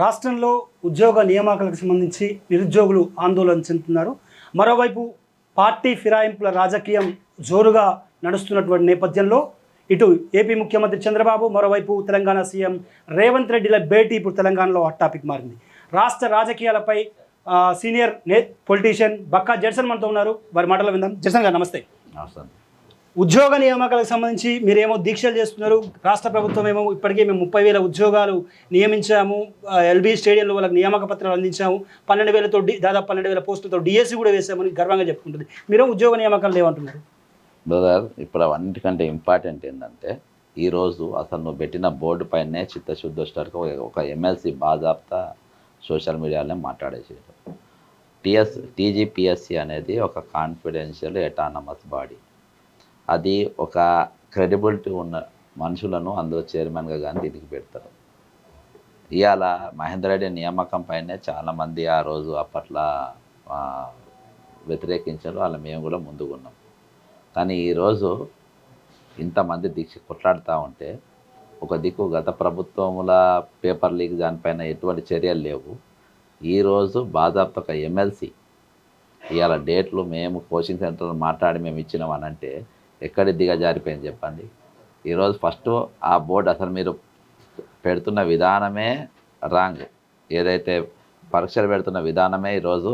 రాష్ట్రంలో ఉద్యోగ నియామకాలకు సంబంధించి నిరుద్యోగులు ఆందోళన చెందుతున్నారు. మరోవైపు పార్టీ ఫిరాయింపుల రాజకీయం జోరుగా నడుస్తున్నటువంటి నేపథ్యంలో ఇటు ఏపీ ముఖ్యమంత్రి చంద్రబాబు మరోవైపు తెలంగాణ సీఎం రేవంత్ రెడ్డిల భేటీ ఇప్పుడు తెలంగాణలో హాట్ టాపిక్ మారింది. రాష్ట్ర రాజకీయాలపై సీనియర్ నే పొలిటీషియన్ బక్కా జడ్సన్ మనతో ఉన్నారు. వారి మాటలు విందాం. జడ్సన్ గారు నమస్తే. నమస్తే ఉద్యోగ నియామకాలకు సంబంధించి మీరేమో దీక్షలు చేస్తున్నారు. రాష్ట్ర ప్రభుత్వం ఏమో ఇప్పటికే మేము ముప్పై వేల ఉద్యోగాలు నియమించాము. ఎల్బీ స్టేడియంలో వాళ్ళకి నియామక పత్రాలు అందించాము. పన్నెండు వేలతో డి- దాదాపు పన్నెండు వేల పోస్టులతో డిఎస్సి కూడా వేసామని గర్వంగా చెప్పుకుంటుంది. మీరేమో ఉద్యోగ నియామకాలు లేవంటున్నారు. బ్రదర్ ఇప్పుడు అవన్నిటికంటే ఇంపార్టెంట్ ఏంటంటే ఈరోజు అసలు నువ్వు పెట్టిన బోర్డు పైనే చిత్తశుద్ధి వచ్చేటట్టు ఒక ఎమ్మెల్సీ బాజాబ్తా సోషల్ మీడియాలోనే మాట్లాడేసాడు టీఎస్ టీజీపీఎస్సీ అనేది ఒక కాన్ఫిడెన్షియల్ ఎటానమస్ బాడీ అది ఒక క్రెడిబిలిటీ ఉన్న మనుషులను అందులో చైర్మన్గా కానీ దీనికి పెడతారు. ఇవాళ మహేందర్ రెడ్డి నియామకం పైనే చాలామంది ఆ రోజు అప్పట్లో వ్యతిరేకించారు. అలా మేము కూడా ముందుకున్నాం కానీ ఈరోజు ఇంతమంది దీక్ష కొట్లాడుతూ ఉంటే ఒక దిక్కు గత ప్రభుత్వముల పేపర్ లీక్ దానిపైన ఎటువంటి చర్యలు లేవు. ఈరోజు బాజాప్త ఒక ఎమ్మెల్సీ ఇవాళ డేట్లు మేము కోచింగ్ సెంటర్ మాట్లాడి మేము ఇచ్చినామని అంటే ఎక్కడ దిగ జారిపోయింది చెప్పండి. ఈరోజు ఫస్ట్ ఆ బోర్డు అసలు మీరు పెడుతున్న విధానమే రాంగ్ ఏదైతే పరీక్షలు పెడుతున్న విధానమే ఈరోజు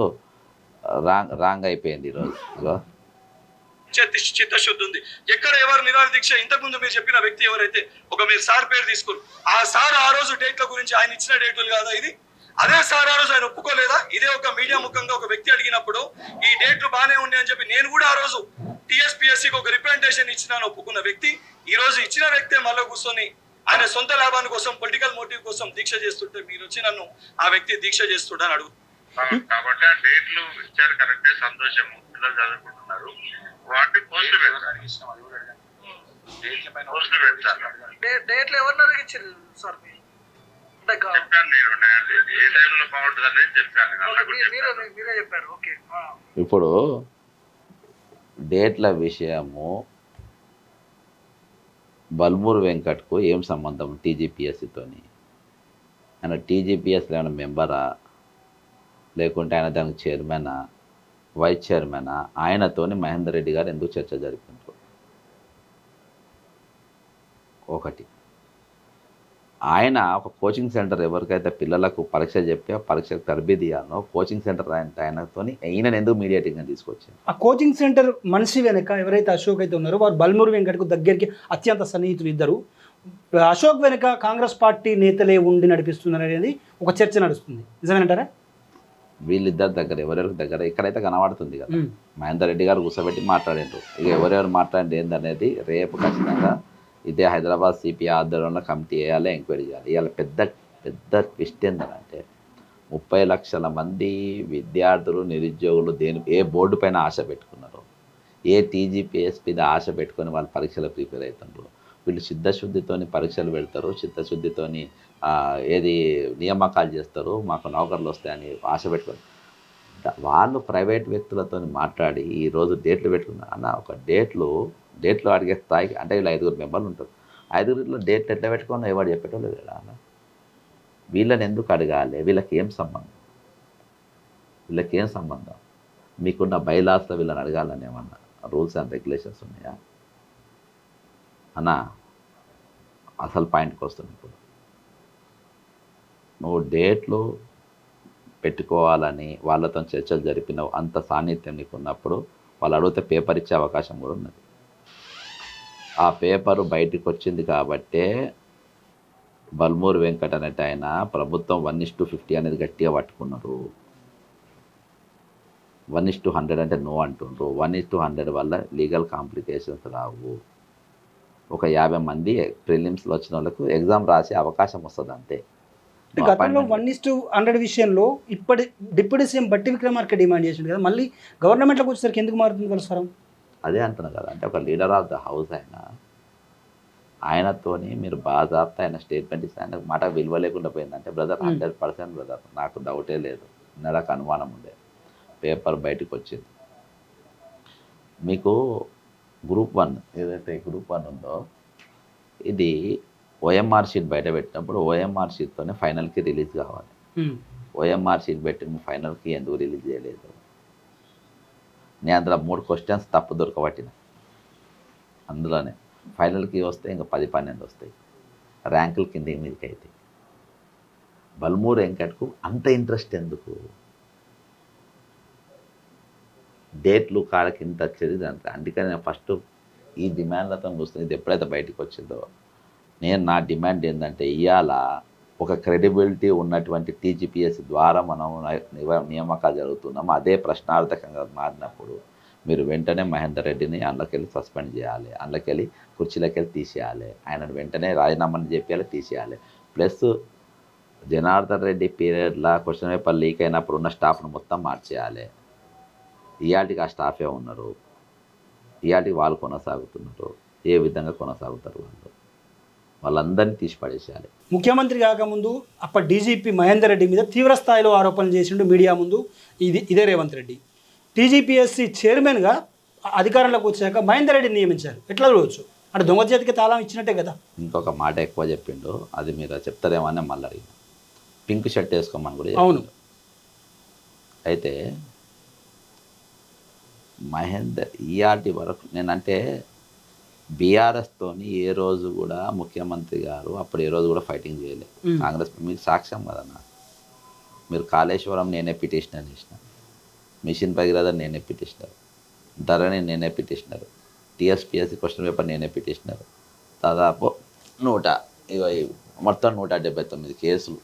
రాంగ్ రాంగ్ అయిపోయింది ఈరోజు చిత్తశుద్ధి ఉంది. ఎక్కడ ఎవరు నిరాళ దీక్ష? ఇంతకుముందు మీరు చెప్పిన వ్యక్తి ఎవరైతే? ఒక మీరు సార్ పేరు తీసుకురు. ఆ సార్ ఆ రోజు డేట్ల గురించి ఆయన ఇచ్చిన డేట్లు కాదా ఇది? అదే సార్ ఆ రోజు ఆయన ఒప్పుకోలేదా? ఇదే ఒక మీడియా ముఖంగా ఒక వ్యక్తి అడిగినప్పుడు ఈ డేట్లు బాగానే ఉన్నాయి అని చెప్పి నేను కూడా ఆ రోజు టీఎస్పీఎస్సీకి ఒక రిప్రజెంటేషన్ ఇచ్చినాను ఒప్పుకున్న వ్యక్తి. ఈ రోజు ఇచ్చిన వ్యక్తే మళ్ళీ కూర్చొని ఆయన సొంత లాభాని కోసం పొలిటికల్ మోటివ్ కోసం దీక్ష చేస్తుంటే మీరు వచ్చి నన్ను ఆ వ్యక్తి దీక్ష చేస్తుండని అడుగు. కాబట్టి ఆ డేట్లు ఇచ్చారు కరెక్టే సంతోషము పిల్లలు చదువుకుంటున్నారు. వాటిని పోస్టులు పెడతారు. పోస్టులు పెడతారు డే- డేట్లు ఎవరిని అడిగించారు? సార్ ఇప్పుడు డేట్ల విషయము బల్మూరు వెంకట్కు ఏం సంబంధం టీజీపీఎస్సితోని? ఆయన టీజీపీఎస్లో ఏమైనా మెంబరా? లేకుంటే ఆయన దానికి చైర్మనా? వైస్ చైర్మనా? ఆయనతోని మహేందర్ రెడ్డి గారు ఎందుకు చర్చ జరిపినారు ఒకటి. ఆయన ఒక కోచింగ్ సెంటర్ ఎవరికైతే పిల్లలకు పరీక్ష చెప్పి ఆ పరీక్షకు తరబేది ఇవ్వాలో కోచింగ్ సెంటర్ ఆయన ఆయనతోని ఈయనను ఎందుకు మీడియేటింగ్గా తీసుకొచ్చారు? ఆ కోచింగ్ సెంటర్ మనిషి వెనక ఎవరైతే అశోక్ అయితే ఉన్నారో వారు బల్మూరు వెంకటకు దగ్గరికి అత్యంత సన్నిహితులు ఇద్దరు. అశోక్ వెనుక కాంగ్రెస్ పార్టీ నేతలే ఉండి నడిపిస్తున్నారు అనేది ఒక చర్చ నడుస్తుంది. నిజమేనంటారా? వీళ్ళిద్దరి దగ్గర ఎవరెవరి దగ్గర ఇక్కడైతే కనబడుతుంది కదా. మహేందర్ రెడ్డి గారు కూర్చోబెట్టి మాట్లాడారు ఇక ఎవరెవరు మాట్లాడింది ఏందనేది రేపు ఖచ్చితంగా ఇదే హైదరాబాద్ సిపి ఆధ్వర్యంలో కమిటీ వేయాలి ఎంక్వైరీ చేయాలి. ఇవాళ పెద్ద పెద్ద ట్విస్ట్ ఏంటంటే ముప్పై లక్షల మంది విద్యార్థులు నిరుద్యోగులు దేని ఏ బోర్డు పైన ఆశ పెట్టుకున్నారు ఏ టీజీపీఎస్ మీద ఆశ పెట్టుకొని వాళ్ళు పరీక్షలు ప్రిపేర్ అవుతున్నారు వీళ్ళు సిద్ధశుద్ధితోని పరీక్షలు పెడతారు చిత్తశుద్ధితోని ఏది నియామకాలు చేస్తారు మాకు నౌకర్లు వస్తాయని ఆశ పెట్టుకొని. వాళ్ళు ప్రైవేట్ వ్యక్తులతో మాట్లాడి ఈ రోజు డేట్లు పెట్టుకున్నారు. అన్న ఒక డేట్లు డేట్లో అడిగే స్థాయికి అంటే వీళ్ళు ఐదుగురు మెంబర్లు ఉంటారు. ఐదుగురిలో డేట్లు ఎట్లా పెట్టుకున్నా ఎవరు చెప్పేటోళ్ళు లేరా వీళ్ళని ఎందుకు అడగాలి? వీళ్ళకి ఏం సంబంధం? వీళ్ళకి ఏం సంబంధం? మీకున్న బైలాస్లో వీళ్ళని అడగాలని ఏమన్నా రూల్స్ అండ్ రెగ్యులేషన్స్ ఉన్నాయా? అన్న అసలు పాయింట్కి వస్తుంది ఇప్పుడు. నువ్వు డేట్లు పెట్టుకోవాలని వాళ్ళతో చర్చలు జరిపినవు అంత సాన్నిధ్యం నీకు ఉన్నప్పుడు వాళ్ళు అడిగితే పేపర్ ఇచ్చే అవకాశం కూడా ఉన్నది. ఆ పేపరు బయటికి వచ్చింది కాబట్టే బల్మూరు వెంకట్ అనేటి ఆయన ప్రభుత్వం వన్ ఇస్ టు ఫిఫ్టీ అనేది గట్టిగా పట్టుకున్నారు. వన్ ఇస్ టు హండ్రెడ్ అంటే నో అంటుండ్రు. వన్ ఇస్ టు హండ్రెడ్ వల్ల లీగల్ కాంప్లికేషన్స్ రావు. ఒక యాభై మంది ప్రిలిమ్స్లో వచ్చిన వాళ్ళకు ఎగ్జామ్ రాసే అవకాశం వస్తుంది అంతే. గతంలో వన్ ఇస్ టు హండ్రెడ్ విషయంలో ఇప్పటి డిప్యూటీ సీఎం బట్టి విక్రమార్క డిమాండ్ చేసిండు కదా మళ్ళీ గవర్నమెంట్లోకి వచ్చేసరికి ఎందుకు మారుతుంది స్వరం అదే అంటున్నా కదా అంటే ఒక లీడర్ ఆఫ్ ద హౌస్ ఆయన ఆయనతోని మీరు బాజాప్తా ఆయన స్టేట్మెంట్ ఇస్తే ఆయన మాట విలువ లేకుండా పోయిందంటే బ్రదర్. హండ్రెడ్ పర్సెంట్ బ్రదర్ నాకు డౌటే లేదు. నాకు అనుమానం ఉండే. పేపర్ బయటకు వచ్చింది. మీకు గ్రూప్ వన్ ఏదైతే గ్రూప్ వన్ ఉందో ఇది ఓఎంఆర్ షీట్ బయట పెట్టినప్పుడు ఓఎంఆర్ షీట్తోనే ఫైనల్కి రిలీజ్ కావాలి. ఓఎంఆర్ షీట్ పెట్టి ఫైనల్కి ఎందుకు రిలీజ్ చేయలేదు? నేను అందులో మూడు క్వశ్చన్స్ తప్పు దొరకబట్టిన అందులోనే ఫైనల్కి వస్తే ఇంకా పది పన్నెండు వస్తాయి. ర్యాంకులు కిందికి మీదకి అవుతాయి బల్మూరు వెంకట్కు అంత ఇంట్రెస్ట్ ఎందుకు? డేట్లు కాళ్ళకి ఇంత వచ్చేది దాంట్లో. అందుకని నేను ఫస్ట్ ఈ డిమాండ్లతో చూస్తుంది ఇది ఎప్పుడైతే బయటకు వచ్చిందో నేను నా డిమాండ్ ఏంటంటే ఇవాళ ఒక క్రెడిబిలిటీ ఉన్నటువంటి టీజీపీఎస్ ద్వారా మనం నియామకాలు జరుగుతున్నాం అదే ప్రశ్నార్థకంగా మారినప్పుడు మీరు వెంటనే మహేందర్ రెడ్డిని అందులోకెళ్ళి సస్పెండ్ చేయాలి. అందులోకెళ్ళి కుర్చీలోకెళ్ళి తీసేయాలి. ఆయన వెంటనే రాజీనామాని చెప్పేయాలి తీసేయాలి. ప్లస్ జనార్దన్ రెడ్డి పీరియడ్లో క్వశ్చన్ పేపర్ లీక్ అయినప్పుడు ఉన్న స్టాఫ్ను మొత్తం మార్చేయాలి. ఇయాటికి ఆ స్టాఫే ఉన్నారు. ఇయాటికి వాళ్ళు కొనసాగుతున్నారు. ఏ విధంగా కొనసాగుతారు వాళ్ళు? వాళ్ళందరినీ తీసి పడేసేయాలి. ముఖ్యమంత్రి కాకముందు అప్పటి డీజీపీ మహేందర్ రెడ్డి మీద తీవ్ర స్థాయిలో ఆరోపణలు చేసిండు మీడియా ముందు ఇది ఇదే రేవంత్ రెడ్డి. టీజీపీఎస్సీ చైర్మన్గా అధికారంలోకి వచ్చాక మహేందర్ రెడ్డిని నియమించారు. ఎట్లా చూడవచ్చు అంటే దొంగ చేతికి తాళం ఇచ్చినట్టే కదా. ఇంకొక మాట ఎక్కువ చెప్పిండు అది మీరు చెప్తారేమో అని మళ్ళీ అడిగిన. పింక్ షర్ట్ వేసుకోమని కూడా అవును. అయితే మహేందర్ ఇయాటి వరకు నేనంటే బీఆర్ఎస్తోని ఏ రోజు కూడా ముఖ్యమంత్రి గారు అప్పుడు ఏ రోజు కూడా ఫైటింగ్ చేయలేదు. కాంగ్రెస్ మీకు సాక్ష్యం కదన్నా మీరు కాళేశ్వరం నేనే పిటిషనర్ చేసిన. మిషన్ భగీరథ నేనే పిటిషనర్. ధరణి నేనే పిటిషనర్. టీఎస్పిఎస్సి క్వశ్చన్ పేపర్ నేనే పిటిషనర్. దాదాపు నూట ఈ మొత్తం నూట డెబ్బై తొమ్మిది కేసులు.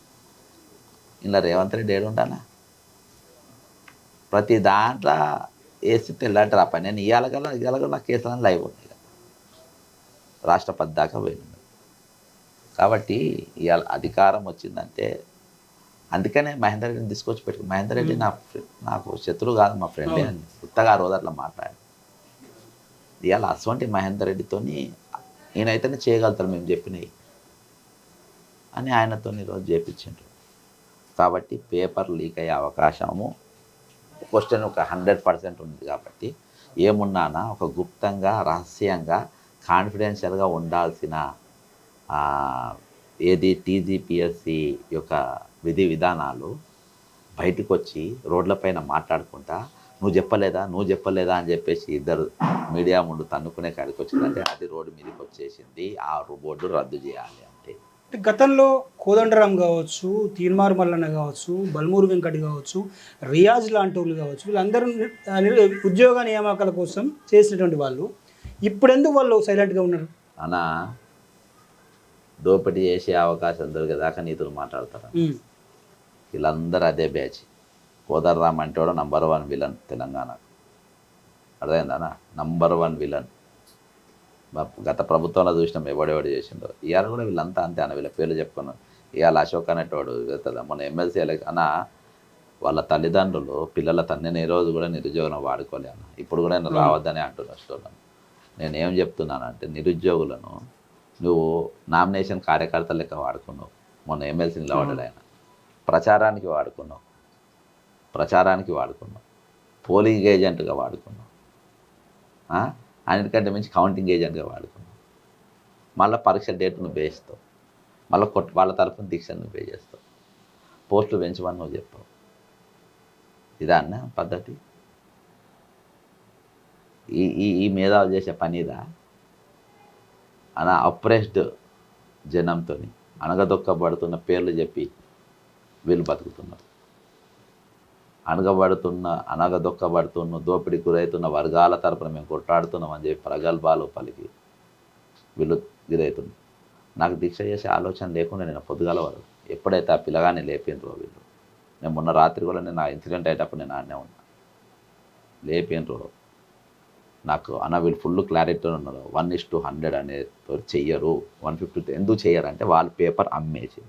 ఇలా రేవంత్ రెడ్డి ఏడుంటానా ప్రతి దాంట్లో వేసి తెల్లాంటి రా పని నేను కల్లా ఇవాళ కల్లా నా కేసులను లైవ్ ఉన్నాయి. కదా రాష్ట్రపతి దాకా పోయింది. కాబట్టి ఇవాళ అధికారం వచ్చిందంటే అందుకనే మహేందర్ రెడ్డిని తీసుకొచ్చి పెట్టు మహేందర్ రెడ్డి నా నాకు శత్రువు కాదు మా ఫ్రెండే అని కొత్తగా రోజు అట్లా మాట్లాడి ఇవాళ అటువంటి మహేందర్ రెడ్డితోని ఈయనైతేనే చేయగలుగుతారు మేము చెప్పినవి అని ఆయనతో ఈరోజు చేపించిండ్రు. కాబట్టి పేపర్ లీక్ అయ్యే అవకాశము క్వశ్చన్ ఒక హండ్రెడ్ పర్సెంట్ ఉంది కాబట్టి ఏమున్నానా ఒక గుప్తంగా రహస్యంగా కాన్ఫిడెన్షియల్గా ఉండాల్సిన ఏది టీజీపీఎస్సి యొక్క విధి విధానాలు బయటకు వచ్చి రోడ్లపైన మాట్లాడుకుంటా నువ్వు చెప్పలేదా? నువ్వు చెప్పలేదా? అని చెప్పేసి ఇద్దరు మీడియా ముందు తన్నుకునే కాడికి వచ్చిందంటే అది రోడ్డు మీదకి వచ్చేసింది ఆ బోర్డు రద్దు చేయాలి అంటే. గతంలో కోదండరాం కావచ్చు తీన్మార్ మల్లన్న కావచ్చు బల్మూరు వెంకట్ కావచ్చు రియాజ్ లాంటి వాళ్ళు కావచ్చు వీళ్ళందరూ ఉద్యోగ నియామకాల కోసం చేసినటువంటి వాళ్ళు ఇప్పుడు ఎందుకు వాళ్ళు సైలెంట్గా ఉన్నారు? అనా దోపిడీ చేసే అవకాశం దొరికేదాకా నీతులు మాట్లాడతారు. వీళ్ళందరూ అదే బ్యాచ్. కోదర్రామ్ అంటే కూడా నంబర్ వన్ విలన్ తెలంగాణకు అర్థమైందనా నంబర్ వన్ విలన్. గత ప్రభుత్వంలో చూసినాం ఎవడెవడు చేసిండో. ఇవాళ కూడా వీళ్ళంతా అంతే అన్న వీళ్ళ పేర్లు చెప్పుకున్నాం. ఇవాళ అశోక్ అనేటోడు కదా మన ఎమ్మెల్సీ అన్న వాళ్ళ తల్లిదండ్రులు పిల్లల తండ్రిని ఏ రోజు కూడా నిరుద్యోగం వాడుకోలే అన్న. ఇప్పుడు కూడా నేను రావద్దని అంటున్నా స్టోర్లను నేను ఏం చెప్తున్నానంటే నిరుద్యోగులను నువ్వు నామినేషన్ కార్యకర్త లెక్క వాడుకున్నావు. మొన్న ఎమ్మెల్సీ నిలబడ్డాడు ఆయన. ప్రచారానికి వాడుకున్నావు. ప్రచారానికి వాడుకున్నావు. పోలింగ్ ఏజెంట్గా వాడుకున్నావు? అన్నిటికంటే మించి కౌంటింగ్ ఏజెంట్గా వాడుకున్నావు. మళ్ళీ పరీక్ష డేట్ నువ్వు వేస్తావు మళ్ళీ కొట్ వాళ్ళ తరఫున దీక్ష నువ్వు పే చేస్తావు పోస్టులు పెంచమని నువ్వు చెప్పావు. ఇదా అన్న పద్ధతి? ఈ ఈ ఈ మేధావులు చేసే పనిదా? అలా అప్రెస్డ్ జనంతో అనగదొక్కబడుతున్న పేర్లు చెప్పి వీళ్ళు బతుకుతున్నారు. అనగబడుతున్న అనగదొక్కబడుతున్న దోపిడీ గురవుతున్న వర్గాల తరపున మేము కొట్లాడుతున్నాం అని చెప్పి ప్రగల్భాలు పలికి వీళ్ళు గురవుతున్నారు. నాకు దీక్ష చేసే ఆలోచన లేకుండా నేను పొద్దుగాల ఎప్పుడైతే ఆ పిల్లగాన్ని లేపినరో వీళ్ళు నేను మొన్న రాత్రి కూడా నేను ఆ ఇన్సిడెంట్ అయ్యేటప్పుడు నేను ఆడనే ఉన్నా. లేపినరో నాకు అన్న వీళ్ళు ఫుల్ క్లారిటీతో ఉన్నారు వన్ ఇస్ టు హండ్రెడ్ అనే చెయ్యరు. వన్ ఫిఫ్టీ ఎందుకు చెయ్యరు అంటే వాళ్ళు పేపర్ అమ్మేసి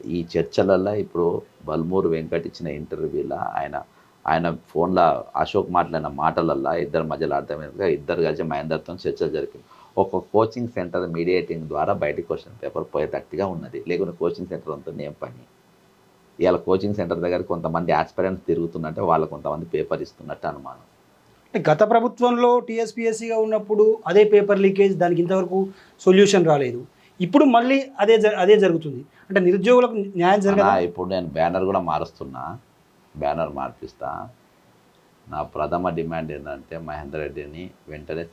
ఈ చర్చలలో ఇప్పుడు బల్మూరు వెంకట్ ఇచ్చిన ఇంటర్వ్యూలో ఆయన ఆయన ఫోన్లో అశోక్ మాట్లాడిన మాటలల్లో ఇద్దరు మధ్యలో అర్థమైందిగా ఇద్దరు కలిసి మహేందర్తో చర్చలు జరిపింది ఒక కోచింగ్ సెంటర్ మీడియేటింగ్ ద్వారా బయటికి క్వశ్చన్ పేపర్ పోయేటట్టుగా ఉన్నది. లేకుంటే కోచింగ్ సెంటర్ అంతా ఏం పని? ఇవాళ కోచింగ్ సెంటర్ దగ్గర కొంతమంది ఆస్పిరెంట్స్ తిరుగుతున్నట్టే వాళ్ళు కొంతమంది పేపర్ ఇస్తున్నట్టు అనుమానం. గత ప్రభుత్వంలో టీఎస్పీఎస్సీగా ఉన్నప్పుడు అదే పేపర్ లీకేజ్ దానికి ఇంతవరకు సొల్యూషన్ రాలేదు. ఇప్పుడు మళ్ళీ అదే అదే జరుగుతుంది. అంటే నిరుద్యోగులకు న్యాయం జరగదా? ఇప్పుడు నేను బ్యానర్ కూడా మారుస్తున్నా. బ్యానర్ మార్పిస్తా. నా ప్రథమ డిమాండ్ ఏంటంటే మహేందర్ రెడ్డిని వెంటనే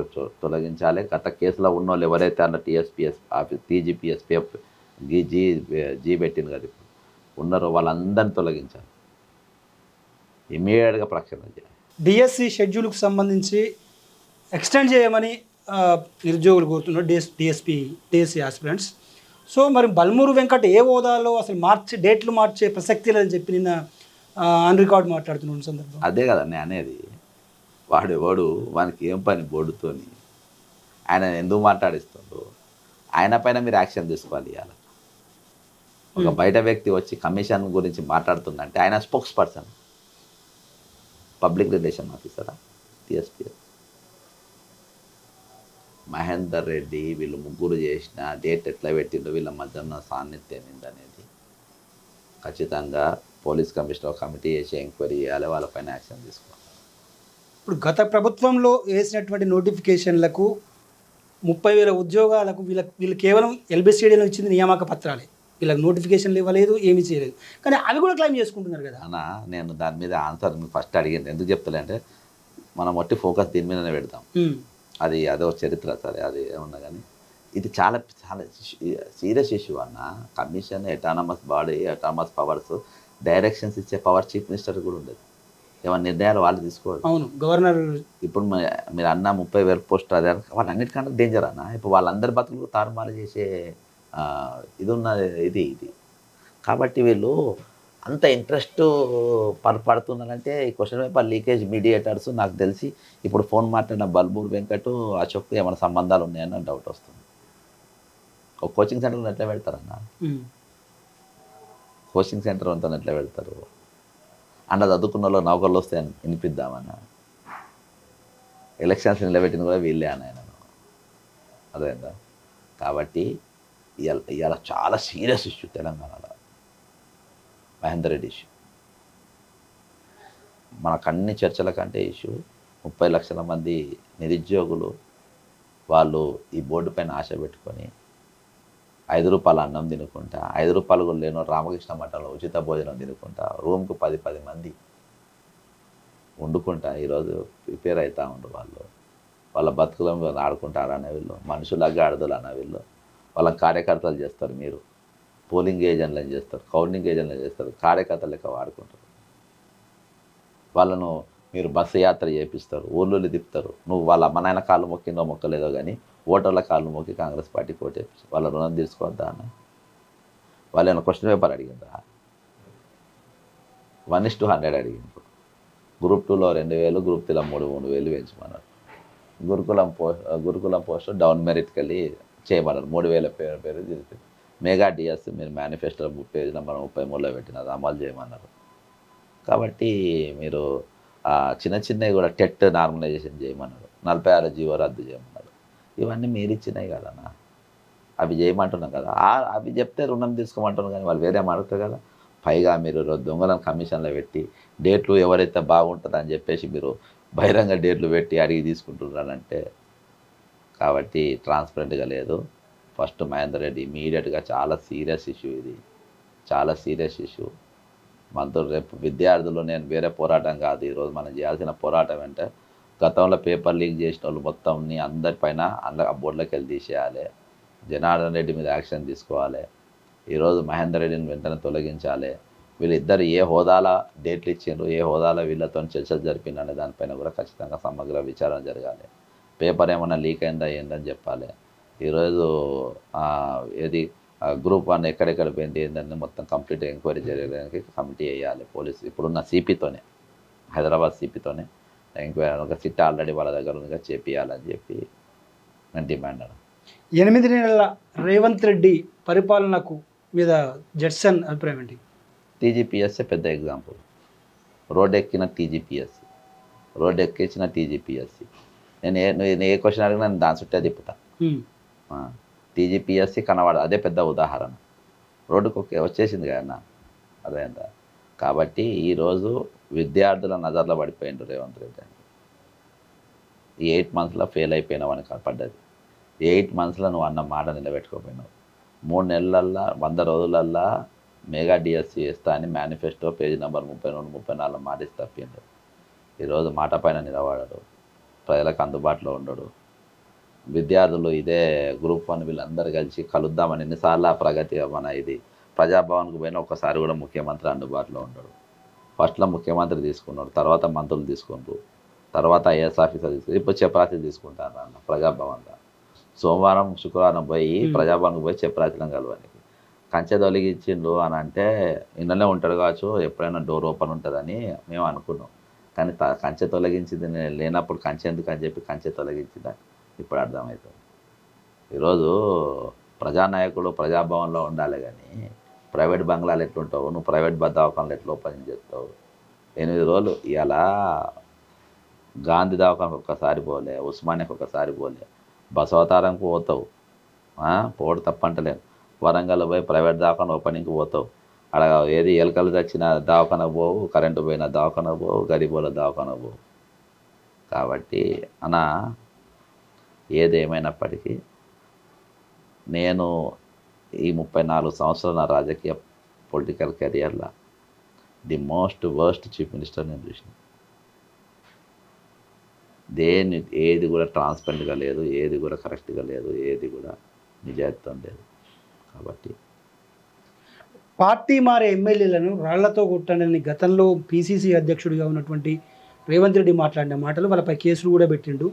తొ- తొలగించాలి. గత కేసులో ఉన్న వాళ్ళు ఎవరైతే అన్న టీఎస్పీఎస్ ఆఫీస్ టీజీపీఎస్పీఎఫ్ జీ జీ జీ పెట్టింది కదా ఉన్నారో వాళ్ళందరినీ తొలగించాలి. ఇమీడియట్గా ప్రక్షాళన చేయాలి. డిఎస్సి షెడ్యూల్కి సంబంధించి ఎక్స్టెండ్ చేయమని నిరుద్యోగులు కోరుతున్నారు DS DSP DSC aspirants. So మరి బల్మూరు వెంకట్ ఏ హోదాలో అసలు మార్చి డేట్లు మార్చే ప్రసక్తి లేదని చెప్పి నిన్న ఆన్ రికార్డ్ మాట్లాడుతున్న సందర్భం. అదే కదా నేను అనేది. వాడు ఎవడు వానికి ఏం పని బోర్డుతోని ఆయన ఎందుకు మాట్లాడిస్తుండ్రు ఆయన పైన మీరు యాక్షన్ తీసుకోవాలి ఇవాళ. ఒక బయట వ్యక్తి వచ్చి కమిషన్ గురించి మాట్లాడుతుందంటే ఆయన స్పోక్స్ పర్సన్ పబ్లిక్ రిలేషన్ ఆఫీసరా టిఎస్పీఎస్ మహేందర్ రెడ్డి వీళ్ళు ముగ్గురు చేసిన డేట్ ఎట్లా పెట్టిండో వీళ్ళ మధ్య ఉన్న సాన్నిధ్యం ఏందనేది. ఖచ్చితంగా పోలీస్ కమిషనర్ కమిటీ చేసి ఎంక్వైరీ చేయాలి వాళ్ళపైన యాక్షన్ తీసుకోవాలి. ఇప్పుడు గత ప్రభుత్వంలో వేసినటువంటి నోటిఫికేషన్లకు ముప్పై వేల ఉద్యోగాలకు వీళ్ళకి వీళ్ళు కేవలం ఎల్బిసిడీలో ఇచ్చింది నియామక పత్రాలే. వీళ్ళకి నోటిఫికేషన్లు ఇవ్వలేదు ఏమీ చేయలేదు. కానీ అవి కూడా క్లెయిమ్ చేసుకుంటున్నారు కదా. అన్న నేను దాని మీద ఆన్సర్ మీకు ఫస్ట్ అడిగింది. ఎందుకు చెప్తలే అంటే మనం ఒట్టి ఫోకస్ దీని మీదనే పెడతాం. అది అదో చరిత్ర సరే అది ఏమన్నా కానీ. ఇది చాలా చాలా సీరియస్ ఇష్యూ అన్న. Commission autonomous body autonomous powers directions ఇచ్చే పవర్ చీఫ్ మినిస్టర్ కూడా ఉండదు. ఏమైనా నిర్ణయాలు వాళ్ళు తీసుకోవాలి. అవును గవర్నర్ ఇప్పుడు మీరు అన్న ముప్పై వేల పోస్ట్ అదే వాళ్ళన్నిటికంటే డేంజర్ అన్న. ఇప్పుడు వాళ్ళందరి బతుకులు తారుమారు చేసే ఇది ఉన్న ఇది ఇది. కాబట్టి వీళ్ళు అంత ఇంట్రెస్ట్ పడ పడుతున్నారంటే ఈ క్వశ్చన్ పేపర్ లీకేజ్ మీడియేటర్స్ నాకు తెలిసి ఇప్పుడు ఫోన్ మాట్లాడిన బల్బూర్ వెంకట్ అశోక్ ఏమైనా సంబంధాలు ఉన్నాయని డౌట్ వస్తుంది. ఒక కోచింగ్ సెంటర్లో ఎట్లా పెడతారన్న? ఉమ్. కోచింగ్ సెంటర్ అంతా ఎట్లా పెడతారు? అండ్ చదువుకున్న వాళ్ళు నౌకర్లు వస్తే వినిపిద్దామన్న? ఎలక్షన్స్ నిలబెట్టిన కూడా వీళ్ళే అని ఆయన అదేందా కాబట్టి ఇవాళ ఇవాళ చాలా సీరియస్ ఇష్యూ తెలంగాణలో. మహేందర్ రెడ్డి ఇష్యూ. మనకు అన్ని చర్చల కంటే ఇష్యూ ముప్పై లక్షల మంది నిరుద్యోగులు వాళ్ళు ఈ బోర్డు పైన ఆశ పెట్టుకొని ఐదు రూపాయల అన్నం తినుకుంటా ఐదు రూపాయలు కూడా లేనో రామకృష్ణ మఠంలో ఉచిత భోజనం తినుకుంటా రూమ్కు పది పది మంది వండుకుంటా ఈరోజు ప్రిపేర్ అవుతూ ఉండు వాళ్ళు. వాళ్ళ బతుకుల మీద ఆడుకుంటారు అనే వీళ్ళు మనుషులాగా ఆడదులు అనే వీళ్ళు. వాళ్ళ కార్యకర్తలు చేస్తారు మీరు. పోలింగ్ ఏజెంట్లను చేస్తారు కౌంటింగ్ ఏజెంట్లను చేస్తారు కార్యకర్తలు లెక్క వాడుకుంటారు. వాళ్ళను మీరు బస్సు యాత్ర చేపిస్తారు ఊళ్ళో తిప్పుతారు. నువ్వు వాళ్ళ అమ్మ నాయన కాళ్ళు మొక్కిందో మొక్కలేదో కానీ ఓటర్ల కాళ్ళు మొక్కి కాంగ్రెస్ పార్టీ కోటేపించి వాళ్ళ రుణం తీసుకోవద్దా అన్న? వాళ్ళు ఏమైనా క్వశ్చన్ పేపర్ అడిగిందా వన్ ఇస్ టూ హండ్రెడ్ అడిగిండ్రు. గ్రూప్ టూలో రెండు వేలు గ్రూప్ త్రీలో మూడు మూడు వేలు పెంచమన్నారు గురుకులం పో గురుకులం పోస్ట్ డౌన్ మెరిట్కి వెళ్ళి చేయమన్నారు మూడు వేల పేరు పేరు తీసి మెగా డిఎస్ మీరు మేనిఫెస్టో పేజ్ నెంబర్ ముప్పై మూడులో పెట్టినది అమలు చేయమన్నారు. కాబట్టి మీరు చిన్న చిన్నవి కూడా టెట్ నార్మలైజేషన్ చేయమన్నారు. నలభై ఆరు జీవో రద్దు చేయమన్నారు. ఇవన్నీ మీరు ఇచ్చినాయి కదన్నా అవి చేయమంటున్నాం కదా. అవి చెప్తే రుణం తీసుకోమంటున్నాం కానీ వాళ్ళు వేరే అడుగుతారు కదా. పైగా మీరు దొంగలను కమిషన్లో పెట్టి డేట్లు ఎవరైతే బాగుంటుందని చెప్పేసి మీరు బహిరంగ డేట్లు పెట్టి అడిగి తీసుకుంటున్నారంటే కాబట్టి ట్రాన్స్పరెంట్గా లేదు. ఫస్ట్ మహేందర్ రెడ్డి ఇమీడియట్గా చాలా సీరియస్ ఇష్యూ ఇది. చాలా సీరియస్ ఇష్యూ మనతో రేపు విద్యార్థులు నేను వేరే పోరాటం కాదు. ఈరోజు మనం చేయాల్సిన పోరాటం అంటే గతంలో పేపర్ లీక్ చేసిన వాళ్ళు మొత్తంని అందరిపైన అందులో ఆ బోర్డులోకి వెళ్ళి తీసేయాలి. జనార్దన్ రెడ్డి మీద యాక్షన్ తీసుకోవాలి. ఈరోజు మహేందర్ రెడ్డిని వెంటనే తొలగించాలి. వీళ్ళిద్దరు ఏ హోదాల డేట్లు ఇచ్చిండ్రు ఏ హోదాలో వీళ్ళతో చర్చలు జరిపిండు అనే దానిపైన కూడా ఖచ్చితంగా సమగ్ర విచారణ జరగాలి. పేపర్ ఏమైనా లీక్ అయిందా ఏందని చెప్పాలి. ఈరోజు ఏది గ్రూప్ వన్ ఎక్కడెక్కడ పోయింది ఏందని మొత్తం కంప్లీట్ ఎంక్వైరీ జరగడానికి కమిటీ వేయాలి పోలీసు ఇప్పుడున్న సిపితోనే హైదరాబాద్ సిపితోనే ఎంక్వైరీ ఒక సిట్ ఆల్రెడీ వాళ్ళ దగ్గర ఉందిగా చేపియాలని చెప్పి నేను డిమాండ్ అన్న. ఎనిమిది నెలల రేవంత్ రెడ్డి పరిపాలనకు మీద జడ్సన్ అభిప్రాయం ఏంటి? టీజీపీఎస్ఏ పెద్ద ఎగ్జాంపుల్. రోడ్ ఎక్కిన టీజీపీఎస్సి రోడ్ ఎక్కించిన టీజీపీఎస్సి నేను ఏ నేను ఏ క్వశ్చన్ అడిగినా నేను దాని చుట్టే తిప్పుతా. టీజీపీఎస్సి కనబడదు అదే పెద్ద ఉదాహరణ. రోడ్డుకు ఒకే- వచ్చేసింది కదా అదేందా కాబట్టి ఈరోజు విద్యార్థుల నజర్లో పడిపోయిండు రేవంత్ రెడ్డి అని. ఈ ఎయిట్ మంత్స్లో ఫెయిల్ అయిపోయినావు అని పడ్డది. ఎయిట్ మంత్స్లో నువ్వు అన్న మాట నిలబెట్టుకోపోయినావు. మూడు నెలలల్లా వంద రోజులల్లా మెగా డిఎస్సి చేస్తా అని మేనిఫెస్టో పేజీ నెంబర్ ముప్పై రెండు ముప్పై నాలుగు మాట ఇచ్చి తప్పిండు. ఈరోజు మాట పైన నిలబడడు. ప్రజలకు అందుబాటులో ఉండడు. విద్యార్థులు ఇదే గ్రూప్ వన్ వీళ్ళందరూ కలిసి కలుద్దామని ఎన్నిసార్లు ఆ ప్రగతి మన ఇది ప్రజాభవన్కు పోయినా ఒక్కసారి కూడా ముఖ్యమంత్రి అందుబాటులో ఉండడు. ఫస్ట్లో ముఖ్యమంత్రి తీసుకున్నాడు తర్వాత మంత్రులు తీసుకుంటారు తర్వాత ఐఏఎస్ ఆఫీసర్ తీసుకుని ఇప్పుడు చపరాతి తీసుకుంటారు అన్న ప్రజాభవన్లో. సోమవారం శుక్రవారం పోయి. ప్రజాభవన్కి పోయి చపరాతిలో కలవడానికి కంచె తొలగించిండు అని అంటే ఇళ్ళనే ఉంటాడు కావచ్చు ఎప్పుడైనా డోర్ ఓపెన్ ఉంటుందని మేము అనుకున్నాం. కానీ త- కంచె తొలగించింది నేను లేనప్పుడు కంచె ఎందుకు అని చెప్పి కంచె తొలగించిందని ఇప్పుడు అర్థమవుతుంది ఈరోజు ప్రజానాయకుడు ప్రజాభవన్లో ఉండాలి కానీ ప్రైవేట్ బంగ్లాలు ఎట్లుంటావు? నువ్వు ప్రైవేట్ దవాఖానలు ఎట్లా ఓపెన్ చేస్తావు? ఎనిమిది రోజులు ఇలా గాంధీ దవాఖానకు ఒక్కసారి పోలే ఉస్మానియాకి ఒక్కసారి పోలే బసవతారంకు పోతావు. పోడు తప్పంటలేను. వరంగల్ పోయి ప్రైవేట్ దవాఖాన ఓపెనింగ్కి పోతావు. అక్కడ ఏది ఎలకలు తెచ్చిన దావకన పోవు కరెంటు పోయిన దావకన పోవు గరీబుల దావకన పోవు. కాబట్టి అన్న ఏదేమైనప్పటికీ నేను ఈ ముప్పై నాలుగు సంవత్సరాల నా రాజకీయ పొలిటికల్ కెరియర్లో the most worst chief minister నేను చూసిన. దేని ఏది కూడా ట్రాన్స్పరెంట్గా లేదు ఏది కూడా కరెక్ట్గా లేదు ఏది కూడా నిజాయితం లేదు. కాబట్టి పార్టీ మారే ఎమ్మెల్యేలను రాళ్ళతో కొట్టండి గతంలో పీసీసీ అధ్యక్షుడిగా ఉన్నటువంటి రేవంత్ రెడ్డి మాట్లాడిన మాటలు వాళ్ళపై కేసులు కూడా పెట్టిండు.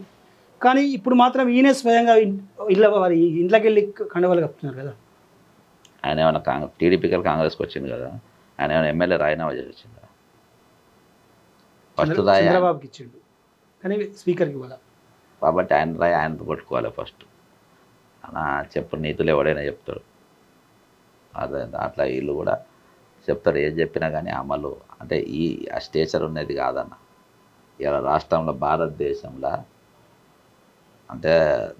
కానీ ఇప్పుడు మాత్రం ఈయనే స్వయంగా ఇళ్ళ వారి ఇంట్లోకి వెళ్ళి కండవాళ్ళు కప్పుతున్నారు కదా. ఆయన ఏమైనా కాంగ్రెస్ టీడీపీకి కాంగ్రెస్కి వచ్చింది కదా. ఆయన ఏమైనా ఎమ్మెల్యే రాజీనామా చేసి వచ్చిందా? ఫస్ట్ రాయి చంద్రబాబుకి ఇచ్చిండు. కానీ స్పీకర్కి ఇవ్వాల. కాబట్టి ఆయన రాయి ఆయన కొట్టుకోవాలి ఫస్ట్. అలా చెప్పు నీతులు ఎవడైనా చెప్తాడు. అదే అట్లా వీళ్ళు కూడా చెప్తారు ఏం చెప్పినా కానీ అమలు. అంటే ఈ ఆ స్టేచర్ ఉన్నది కాదన్న. ఇలా రాష్ట్రంలో భారతదేశంలో అంటే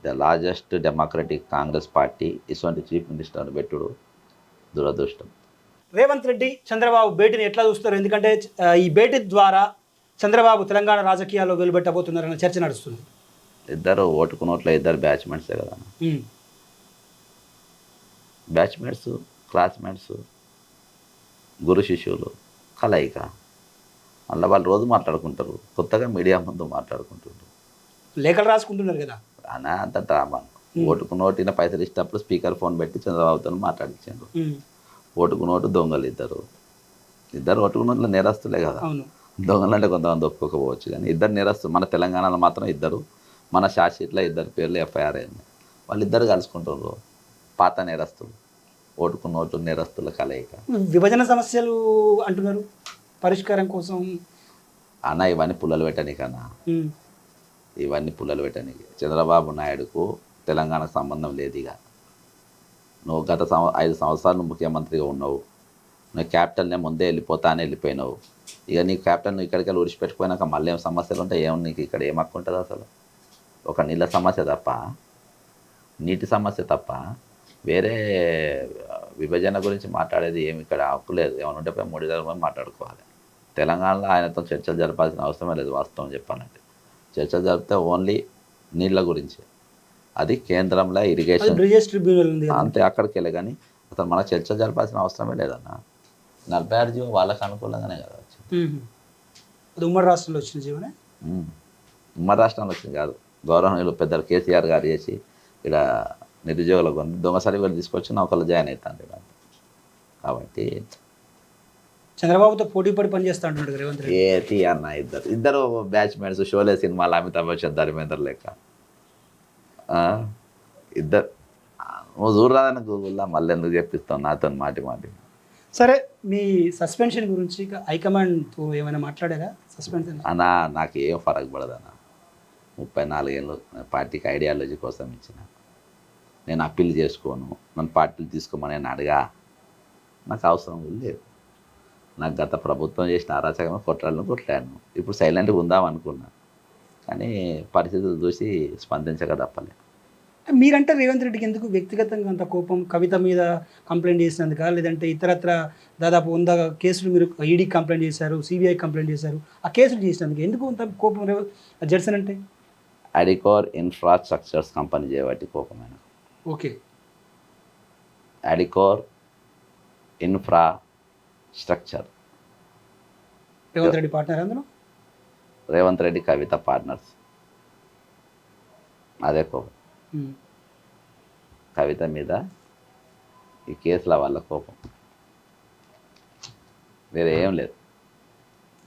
the largest democratic Congress party ఇటువంటి చీఫ్ మినిస్టర్ని పెట్టుడు దురదృష్టం. రేవంత్ రెడ్డి చంద్రబాబు భేటీని ఎట్లా చూస్తారు? ఎందుకంటే ఈ భేటీ ద్వారా చంద్రబాబు తెలంగాణ రాజకీయాల్లో వెలువెట్టబోతున్నారన్న చర్చ నడుస్తుంది. ఇద్దరు ఓటుకు నోట్ల ఇద్దరు బ్యాచ్మెంట్సే కదా. బ్యాచ్మేట్స్ క్లాస్మేట్స్ గురు శిష్యులు కలయిక. మళ్ళీ వాళ్ళు రోజు మాట్లాడుకుంటారు. కొత్తగా మీడియా ముందు మాట్లాడుకుంటుంటారు లేఖలు రాసుకుంటున్నారు కదా? అనా అంత డ్రామా. ఓటుకు నోటిన పైసలు ఇచ్చినప్పుడు స్పీకర్ ఫోన్ పెట్టి చంద్రబాబుతో మాట్లాడించారు. ఓటుకు నోటు దొంగలు ఇద్దరు ఇద్దరు ఓటుకు నోట్లో నేరస్తులే కదా. దొంగలు అంటే కొంతమంది ఒప్పుకోకపోవచ్చు కానీ ఇద్దరు నేరస్తు మన తెలంగాణలో మాత్రం ఇద్దరు మన షార్ట్షీట్లో ఇద్దరు పేర్లు ఎఫ్ఐఆర్ అయింది. వాళ్ళిద్దరు కలుసుకుంటారు పాత నేరస్తులు. ఓటుకు నోటు నేరస్తుల కలయిక. విభజన సమస్యలు అంటున్నారు. పరిష్కారం కోసం అన్న ఇవన్నీ పుల్లలు పెట్టనీకన్నా. ఉమ్. ఇవన్నీ పుల్లలు పెట్టనీకి చంద్రబాబు నాయుడుకు తెలంగాణకు సంబంధం లేదు ఇక. నువ్వు గత సంవ ఐదు సంవత్సరాలు ముఖ్యమంత్రిగా ఉన్నావు. నువ్వు క్యాపిటల్నే ముందే వెళ్ళిపోతా అని వెళ్ళిపోయినావు. ఇక నీ క్యాపిటల్ నువ్వు ఇక్కడికి వెళ్ళి ఉడిచిపెట్టుకుపోయినాక మళ్ళీ ఏం సమస్యలు ఉంటాయి? ఏం నీకు ఇక్కడ ఏం హక్కు ఉంటుంది అసలు? ఒక నీళ్ళ సమస్య తప్ప నీటి సమస్య తప్ప వేరే విభజన గురించి మాట్లాడేది ఏమి ఇక్కడ హక్కు లేదు. ఏమైనా ఉంటే పోయి మూడు దగ్గర మాట్లాడుకోవాలి. తెలంగాణలో ఆయనతో చర్చలు జరపాల్సిన అవసరమే లేదు వాస్తవం చెప్పాలంటే. చర్చలు జరిపితే ఓన్లీ నీళ్ళ గురించి. అది కేంద్రంలో ఇరిగేషన్. అంతే అక్కడికి వెళ్ళే కానీ అసలు మనకు చర్చ జరపాల్సిన అవసరమే లేదన్న. నలభై ఆరు జీవో వాళ్ళకి అనుకూలంగానే కదా వచ్చింది. ఉమ్మడి రాష్ట్రంలో వచ్చిన జీవనే? ఉమ్. ఉమ్మడి రాష్ట్రంలో వచ్చింది కాదు. గౌరవనీయులు పెద్దలు కేసీఆర్ గారు చేసి ఇక్కడ నిరుద్యోగులకు ఉంది దొంగసారి వీళ్ళు తీసుకొచ్చి నౌకలు జాయిన్ అవుతాను కాబట్టి చంద్రబాబుతో పోటీ పడి పనిచేస్తా అంటున్నాడు రేవంత్ ఏ తీ అన్న ఇద్దరు. ఇద్దరు బ్యాచ్మేట్స్ షోలే సినిమాలు అమితాబ్ బచ్చన్ ధర్మేందర్ లెక్క? ఇద్దరు. నువ్వు చూడరాదని గూగుల్లో మళ్ళీ ఎందుకు చెప్పిస్తావు నాతో మాటి మాటి. సరే మీ సస్పెన్షన్ గురించి హైకమాండ్తో ఏమైనా మాట్లాడారా? సస్పెన్షన్ అన్న నాకు ఏం ఫరక్ పడదన్న. ముప్పై నాలుగేళ్ళు పార్టీకి ఐడియాలజీ కోసం ఇచ్చిన. నేను అప్పీల్ చేసుకోను నన్ను పార్టీలు తీసుకోమని నేను అడగా నాకు అవసరం లేదు. నాకు గత ప్రభుత్వం చేసిన అరాచకమే కొట్లాడను కొట్లాడాను. ఇప్పుడు సైలెంట్గా ఉందాం అనుకున్నా. కానీ పరిస్థితులు చూసి స్పందించక తప్పలే. మీరంటే రేవంత్ రెడ్డికి ఎందుకు వ్యక్తిగతంగా అంత కోపం? కవిత మీద కంప్లైంట్ చేసినందుక? లేదంటే ఇతరత్ర దాదాపు వంద కేసులు మీరు ఈడీ కంప్లైంట్ చేశారు సిబిఐ కంప్లైంట్ చేశారు. ఆ కేసులు చేసినందుకు ఎందుకు అంత కోపం? జడ్సన్ అంటే? అడికోర్ ఇన్ఫ్రాస్ట్రక్చర్స్ కంపెనీ చేయబట్టి కోపమైన ఓకే. అడికోర్ infrastructure. Revanth Reddy partner అందులో? రేవంత్ రెడ్డి కవిత పార్ట్నర్స్. అదే కోపం. కవిత మీద ఈ కేసుల వల్ల కోపం. వేరే ఏం లేదు.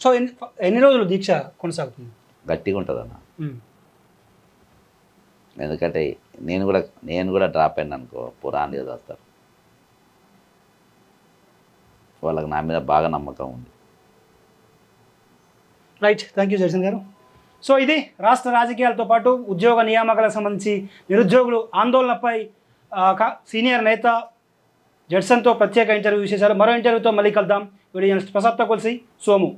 సో ఎన్ని ఎన్ని రోజులు దీక్ష కొనసాగుతుంది? గట్టిగా ఉంటుంది అన్న. ఎందుకంటే నేను కూడా నేను కూడా డ్రాప్ అయినా అనుకో పురాణి చదువుతారు వాళ్ళకి నా మీద బాగా నమ్మకం ఉంది. రైట్ థ్యాంక్ యూ జయచంద్ గారు. సో ఇది రాష్ట్ర రాజకీయాలతో పాటు ఉద్యోగ నియామకాలకు సంబంధించి నిరుద్యోగులు ఆందోళనపై సీనియర్ నేత జడ్సన్తో ప్రత్యేక ఇంటర్వ్యూ చేశారు మరో ఇంటర్వ్యూతో మళ్ళీ కలుద్దాం. వీడియో ప్రసాద్తో కలిసి సోము.